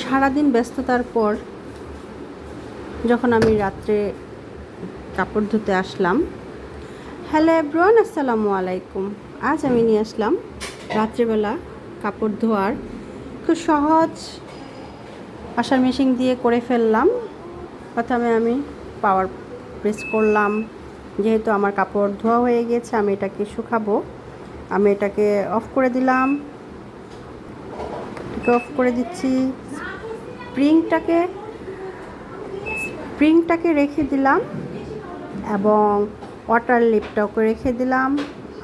সারাদিন ব্যস্ততার পর যখন আমি রাত্রে কাপড় ধুতে আসলাম, হ্যালো এব্রন আসসালামু আলাইকুম। আজ আমি নিয়ে আসলাম রাত্রেবেলা কাপড় ধোয়ার। খুব সহজ, ওয়াশার মেশিন দিয়ে করে ফেললাম। প্রথমে আমি পাওয়ার প্রেস করলাম। যেহেতু আমার কাপড় ধোয়া হয়ে গেছে, আমি এটাকে শুকাবো। আমি এটাকে অফ করে দিলাম। এটাকে অফ করে দিচ্ছি। স্প্রিংটাকে স্প্রিংটাকে রেখে দিলাম এবং ওয়াটার লিপটাকে রেখে দিলাম।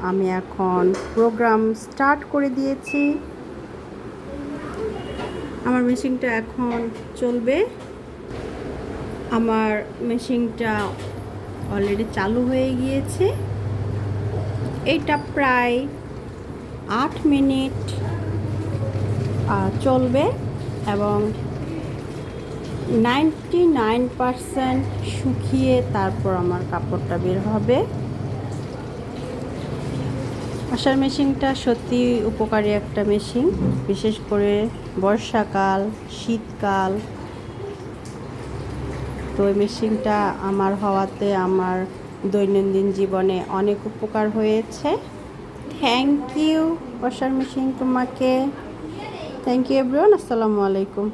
আমি এখন প্রোগ্রাম স্টার্ট করে দিয়েছি। আমার মেশিনটা এখন চলবে। আমার মেশিনটা অলরেডি চালু হয়ে গিয়েছে। এটা প্রায় আট মিনিট চলবে এবং নাইনটি নাইন পারসেন্ট শুকিয়ে তারপর আমার কাপড়টা বের হবে। ওয়াশার মেশিনটা সত্যি উপকারী একটা মেশিন, বিশেষ করে বর্ষাকাল, শীতকাল। তো ওই মেশিনটা আমার হওয়াতে আমার দৈনন্দিন জীবনে অনেক উপকার হয়েছে। থ্যাংক ইউ ওয়াশার মেশিন তোমাকে। থ্যাংক ইউ এভরিওয়ান আসসালামু আলাইকুম।